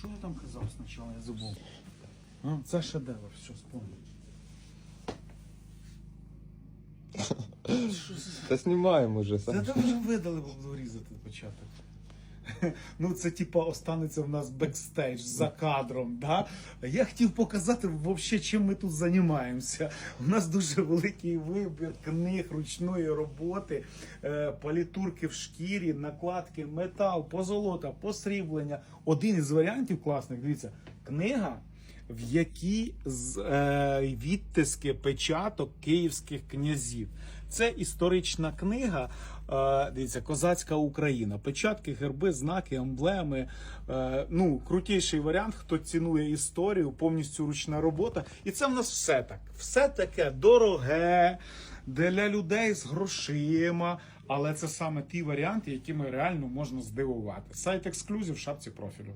Що я там казав спочатку, я забув. А, це шедевр, все, спомню. Це? Та знімаємо вже Та там вже видали, бо буду різати початок. Ну, це типа останеться в нас бекстейдж за кадром. Да? Я хотів показати, вообще, чим ми тут займаємося. У нас дуже великий вибір книг ручної роботи, е, палітурки в шкірі, накладки, метал, позолота, посріблення. Один із варіантів класних, дивіться, книга. В які з е, відтиски печаток київських князів. Це історична книга. Е, дивіться, козацька Україна. Печатки, герби, знаки, емблеми. Е, ну, крутіший варіант, хто цінує історію, повністю ручна робота. І це в нас все так. Все таке дороге, для людей з грошима. Але це саме ті варіанти, якими реально можна здивувати. Сайт ексклюзив шапці профілю.